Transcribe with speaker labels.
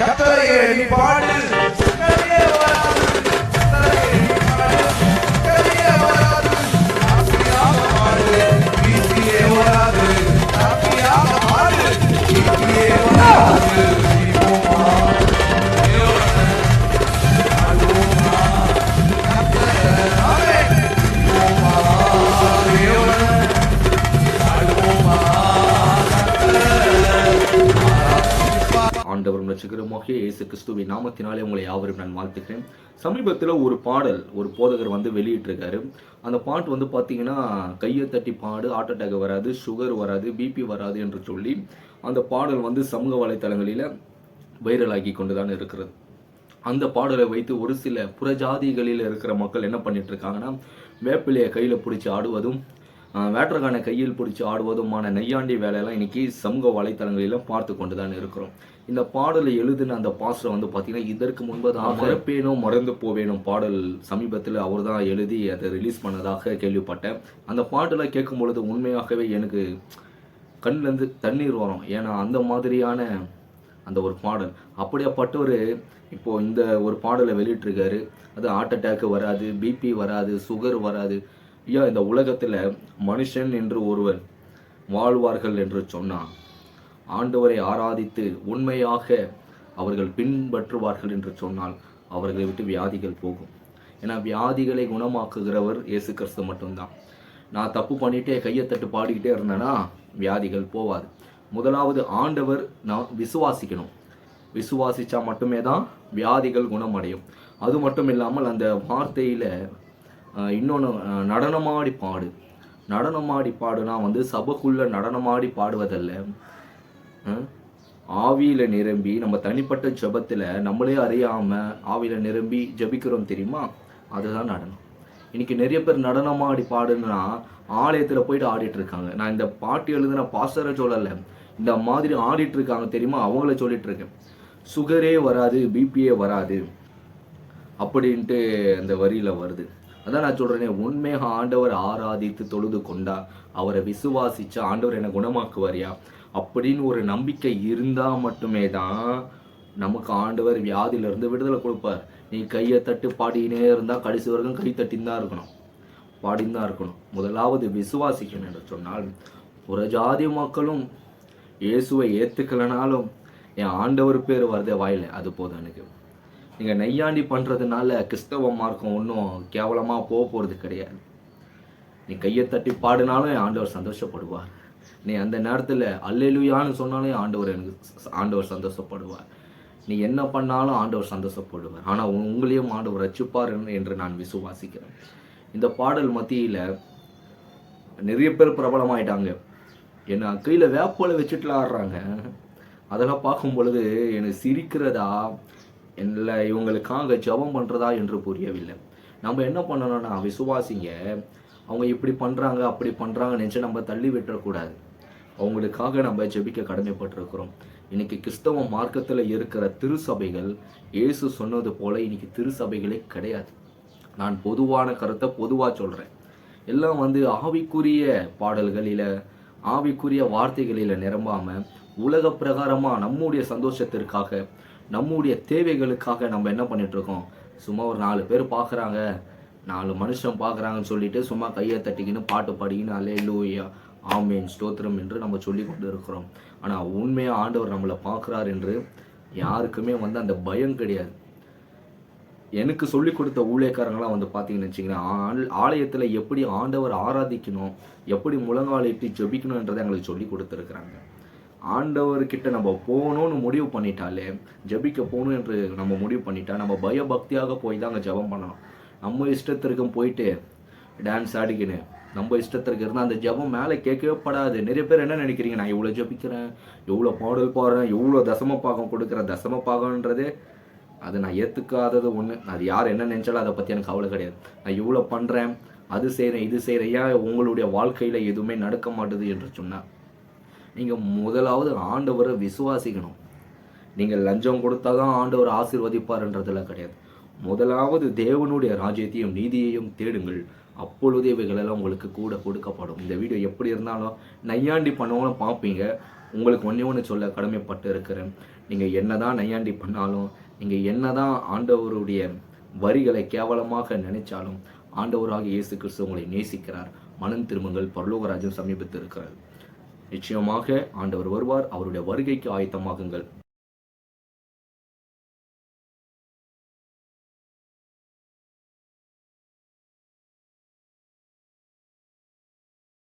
Speaker 1: கத்தரை எண்ணி பாடு.
Speaker 2: ஆண்டவரும் ரசிகரமாக இயேசு கிறிஸ்துவின் நாமத்தினாலே உங்களை யாவரும் நான் வாழ்த்துக்கிறேன் சமீபத்தில் ஒரு பாடல் ஒரு போதகர் வந்து வெளியிட்டிருக்காரு. அந்த பாட்டு வந்து பார்த்தீங்கன்னா கையை தட்டி பாடு ஹார்ட் அட்டாக் வராது சுகர் வராது பிபி வராது என்று சொல்லி அந்த பாடல் வந்து சமூக வலைத்தளங்களில் வைரலாகி கொண்டு தான் இருக்கிறது. அந்த பாடலை வைத்து ஒரு சில புறஜாதிகளில் இருக்கிற மக்கள் என்ன பண்ணிட்டு இருக்காங்கன்னா வேப்பிலையை கையில் பிடிச்சி ஆடுவதும் வேட்டர்கான கையில் பிடிச்சி ஆடுவதுமான நெய்யாண்டி வேலையெல்லாம் இன்னைக்கு சமூக வலைத்தளங்களில பார்த்து கொண்டு தான் இருக்கிறோம். இந்த பாடலை எழுதின அந்த பாஸ்டர் வந்து பார்த்தீங்கன்னா இதற்கு முன்பதாக மறப்பேனோ மறந்து போவேனும் பாடல் சமீபத்தில் அவர் தான் எழுதி அதை ரிலீஸ் பண்ணதாக கேள்விப்பட்டேன். அந்த பாட்டெல்லாம் கேட்கும் பொழுது உண்மையாகவே எனக்கு கண்ணிலேருந்து தண்ணீர் வரும். ஏன்னா அந்த மாதிரியான அந்த ஒரு பாடல். அப்படியாப்பட்ட ஒரு இப்போ இந்த ஒரு பாடலை வெளியிட்டிருக்காரு. அது ஹார்ட் அட்டாக் வராது பிபி வராது சுகர் வராது. இந்த உலகத்தில் மனுஷன் என்று ஒருவர் வாழ்வார்கள் என்று சொன்னான் ஆண்டவரை ஆராதித்து உண்மையாக அவர்கள் பின்பற்றுவார்கள் என்று சொன்னால் அவர்களை விட்டு வியாதிகள் போகும். ஏன்னா வியாதிகளை குணமாக்குகிறவர் இயேசு கிறிஸ்து மட்டும்தான். நான் தப்பு பண்ணிட்டே கையை தட்டு பாடிக்கிட்டே இருந்தேன்னா வியாதிகள் போவாது. முதலாவது ஆண்டவர் நான் விசுவாசிக்கணும். விசுவாசிச்சா மட்டுமே தான் வியாதிகள் குணமடையும். அது மட்டும் இல்லாமல் அந்த வார்த்தையில் இன்னொன்று நடனமாடி பாடு. நடனமாடி பாடுனா வந்து சபைக்குள்ளே நடனமாடி பாடுவதல்ல. ஆவியில் நிரம்பி நம்ம தனிப்பட்ட ஜபத்தில் நம்மளே அறியாமல் ஆவியில் நிரம்பி ஜெபிக்கிறோம் தெரியுமா? அதுதான் நடனம். இன்னைக்கு நிறைய பேர் நடனமாடி பாடுன்னா ஆலயத்தில் போயிட்டு ஆடிட்டு இருக்காங்க. நான் இந்த பாட்டு எழுதுன பாஸ்டரை சொல்லலை. இந்த மாதிரி ஆடிட்டு இருக்காங்க தெரியுமா? அவங்கள சொல்லிட்டு இருக்கேன். சுகரே வராது பிபியே வராது அப்படின்ட்டு அந்த வரியில் வருது. அதான் நான் சொல்றேனே உண்மையாக ஆண்டவர் ஆராதித்து தொழுது கொண்டா அவரை விசுவாசிச்சு ஆண்டவர் என்னை குணமாக்குவாரியா? அப்படின்னு ஒரு நம்பிக்கை இருந்தா மட்டுமே தான் நமக்கு ஆண்டவர் வியாதியிலிருந்து விடுதலை கொடுப்பார். நீ கையை தட்டு பாடினே இருந்தால் கடைசி வரைக்கும் கை தட்டின்னு தான் இருக்கணும். பாடின்னு தான் இருக்கணும். முதலாவது விசுவாசிக்கணும் என்று சொன்னால் புறஜாதி மக்களும் இயேசுவை ஏற்றுக்கலனாலும் என் ஆண்டவர் பேர் வருதே வாயில அது போதும் எனக்கு. நீங்கள் நெய்யாண்டி பண்ணுறதுனால கிறிஸ்தவ மார்க்கம் ஒன்றும் கேவலமாக போக போகிறது கிடையாது. நீ கையை தட்டி பாடினாலும் என் ஆண்டவர் சந்தோஷப்படுவார். நீ அந்த நேரத்தில் அல்லேலுயான்னு சொன்னாலும் என் ஆண்டவர் எனக்கு ஆண்டவர் சந்தோஷப்படுவார். நீ என்ன பண்ணாலும் ஆண்டவர் சந்தோஷப்படுவார். ஆனால் உங்களையும் ஆண்டவர் ரச்சிப்பார் என்று- என்று நான் விசுவாசிக்கிறேன். இந்த பாடல் மத்தியில் நிறைய பேர் பிரபலமாயிட்டாங்க. என்ன கையில் வேப்போல வச்சுட்டுல ஆடுறாங்க. அதெல்லாம் பார்க்கும் பொழுது எனக்கு சிரிக்கிறதா இல்லை இவங்களுக்காக ஜெபம் பண்ணுறதா என்று புரியவில்லை. நம்ம என்ன பண்ணணும்னா விசுவாசிங்க அவங்க இப்படி பண்ணுறாங்க அப்படி பண்ணுறாங்க நினச்சி நம்ம தள்ளி விட்டுறக்கூடாது. அவங்களுக்காக நம்ம ஜெபிக்க கடமைப்பட்டிருக்கிறோம். இன்னைக்கு கிறிஸ்தவ மார்க்கத்தில் இருக்கிற திருசபைகள் இயேசு சொன்னது போல இன்னைக்கு திருசபைகளே கிடையாது. நான் பொதுவான கருத்தை பொதுவாக சொல்கிறேன் எல்லாம் வந்து ஆவிக்குரிய பாடல்களில் ஆவிக்குரிய வார்த்தைகளில் நிரம்பாமல் உலக பிரகாரமா நம்முடைய சந்தோஷத்திற்காக நம்முடைய தேவைகளுக்காக நம்ம என்ன பண்ணிட்டு இருக்கோம் சும்மா ஒரு நாலு பேர் பார்க்குறாங்க நாலு மனுஷன் பார்க்குறாங்கன்னு சொல்லிட்டு சும்மா கையை தட்டிக்கின்னு பாட்டு பாடிக்கின்னு அலே லூயா ஆமேன் ஸ்தோத்திரம் என்று நம்ம சொல்லி கொண்டு இருக்கிறோம் ஆனால் உண்மையாக ஆண்டவர் நம்மளை பார்க்குறார் என்று யாருக்குமே வந்து அந்த பயம் கிடையாது. எனக்கு சொல்லி கொடுத்த ஊழியக்காரங்களாம் வந்து பார்த்தீங்கன்னு வச்சிங்கன்னா ஆலயத்தில் எப்படி ஆண்டவர் ஆராதிக்கணும் எப்படி முழங்காலிட்டு ஜெபிக்கணுன்றதை எங்களுக்கு சொல்லி கொடுத்துருக்குறாங்க. ஆண்டவர்கிட்ட நம்ம போகணும்னு முடிவு பண்ணிட்டாலே ஜெபிக்க போகணும் என்று நம்ம முடிவு பண்ணிட்டா நம்ம பயபக்தியாக போய் தான் அங்கே ஜெபம் பண்ணணும். நம்ம இஷ்டத்திற்கும் போயிட்டு டான்ஸ் ஆடிக்கின்னு நம்ம இஷ்டத்திற்கு இருந்தால் அந்த ஜெபம் மேலே கேட்கவே படாது. நிறைய பேர் என்ன நினைக்கிறீங்க? நான் இவ்வளோ ஜெபிக்கிறேன் எவ்வளோ பாடல் பாடுறேன் எவ்வளோ தசம பாகம் கொடுக்குறேன் தசம பாகம்ன்றதே அது நான் ஏற்றுக்காதது ஒன்று அது யார் என்ன நினைச்சாலும் அதை பற்றி எனக்கு கவலை கிடையாது. நான் இவ்வளோ பண்ணுறேன் அது செய்கிறேன் இது செய்கிறேன் ஏன் உங்களுடைய வாழ்க்கையில் எதுவுமே நடக்க மாட்டுது என்று சொன்னால் நீங்கள் முதலாவது ஆண்டவரை விசுவாசிக்கணும். நீங்கள் லஞ்சம் கொடுத்தா தான் ஆண்டவர் ஆசிர்வதிப்பார்ன்றதெல்லாம் கிடையாது. முதலாவது தேவனுடைய ராஜ்யத்தையும் நீதியையும் தேடுங்கள். அப்பொழுதே இவைகளெல்லாம் உங்களுக்கு கூட கொடுக்கப்படும். இந்த வீடியோ எப்படி இருந்தாலும் நையாண்டி பண்ணவங்களும் பார்ப்பீங்க. உங்களுக்கு ஒன்றே ஒன்று சொல்ல கடமைப்பட்டு இருக்கிறேன். நீங்கள் என்னதான் நையாண்டி பண்ணாலும் நீங்கள் என்ன தான் ஆண்டவருடைய வரிகளை கேவலமாக நினைச்சாலும் ஆண்டவராக இயேசு கிறிஸ்து உங்களை நேசிக்கிறார். மனம் திரும்புங்கள். பரலோகராஜ்யம் சமீபத்தில் இருக்கிறார் நிச்சயமாக ஆண்டவர் வருவார் அவருடைய வருகைக்கு ஆயத்தமாகுங்கள்.